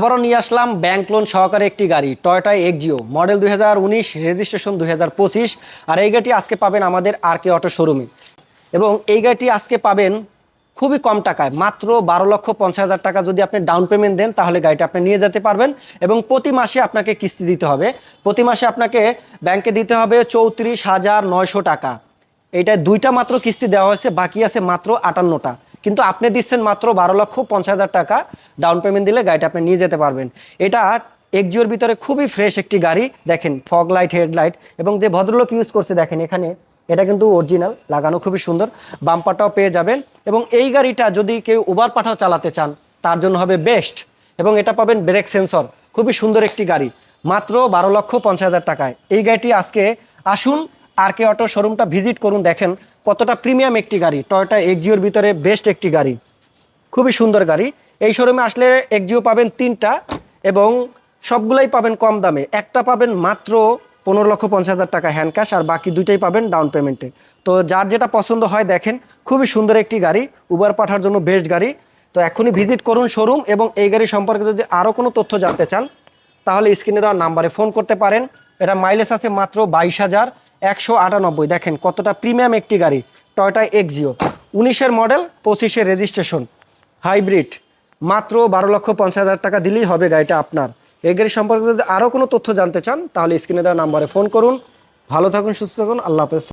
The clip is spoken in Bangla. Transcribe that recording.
আবারও নিয়ে আসলাম ব্যাংক লোন সহকারে একটি গাড়ি টয়টা এক্সিও মডেল দু হাজার উনিশ রেজিস্ট্রেশন দু হাজার পঁচিশ। আর এই গাড়িটি আজকে পাবেন আমাদের আর কে অটো শোরুমে এবং এই গাড়িটি আজকে পাবেন খুবই কম টাকায়, মাত্র বারো লক্ষ পঞ্চাশ হাজার টাকা। যদি আপনি ডাউন পেমেন্ট দেন, তাহলে গাড়িটা আপনি নিয়ে যেতে পারবেন। এবং প্রতি মাসে আপনাকে কিস্তি দিতে হবে। প্রতি মাসে আপনাকে ব্যাংকে দিতে হবে চৌত্রিশ হাজার নয়শো টাকা। এটা দুইটা মাত্র কিস্তি দেওয়া হয়েছে, বাকি আছে মাত্র আটান্নটা। কিন্তু আপনি দিচ্ছেন মাত্র বারো লক্ষ পঞ্চাশ হাজার টাকা ডাউন পেমেন্ট দিলে গাড়িটা আপনি নিয়ে যেতে পারবেন। এটা এক্সিওর ভিতরে খুবই ফ্রেশ একটি গাড়ি। দেখেন ফগ লাইট হেডলাইট এবং যে ভদ্রলোক ইউজ করছে, দেখেন এখানে, এটা কিন্তু অরিজিনাল লাগানো খুবই সুন্দর। বাম্পারটাও পেয়ে যাবেন এবং এই গাড়িটা যদি কেউ উবার পাঠাও চালাতে চান, তার জন্য হবে বেস্ট এবং এটা পাবেন ব্রেক সেন্সর খুবই সুন্দর একটি গাড়ি। মাত্র বারো লক্ষ পঞ্চাশ হাজার টাকায়। এই গাড়িটি আজকে আসুন আর কে অটো শোরুমটা ভিজিট করুন, দেখেন কতটা প্রিমিয়াম একটি গাড়ি। টয়োটা এক্সিওর ভিতরে বেস্ট একটি গাড়ি। খুবই সুন্দর গাড়ি। এই শোরুমে আসলে এক্সিও পাবেন তিনটা এবং সবগুলাই পাবেন কম দামে। একটা পাবেন মাত্র পনেরো লক্ষ পঞ্চাশ হাজার টাকা হ্যান্ড ক্যাশ আর বাকি দুইটাই পাবেন ডাউন পেমেন্টে তো যার যেটা পছন্দ হয় দেখেন, খুবই সুন্দর একটি গাড়ি উবার পাঠার জন্য বেস্ট গাড়ি। তো এখনই ভিজিট করুন শোরুম এবং এই গাড়ি সম্পর্কে যদি আরও কোনো তথ্য জানতে চান, তাহলে স্ক্রিনে দেওয়া নাম্বারে ফোন করতে পারেন। এটা মাইলেজ আছে মাত্র বাইশ হাজার একশো আটানব্বই। দেখেন কতটা প্রিমিয়াম একটি গাড়ি টয়টা এক্সিও উনিশের মডেল পঁচিশে রেজিস্ট্রেশন হাইব্রিড মাত্র বারো লক্ষ পঞ্চাশ হাজার টাকা দিলেই হবে গাড়িটা আপনার। এই গাড়ি সম্পর্কে যদি আরও কোনো তথ্য জানতে চান, তাহলে স্ক্রিনে দেওয়া নাম্বারে ফোন করুন। ভালো থাকুন, সুস্থ থাকুন, আল্লাহ হাফেজ।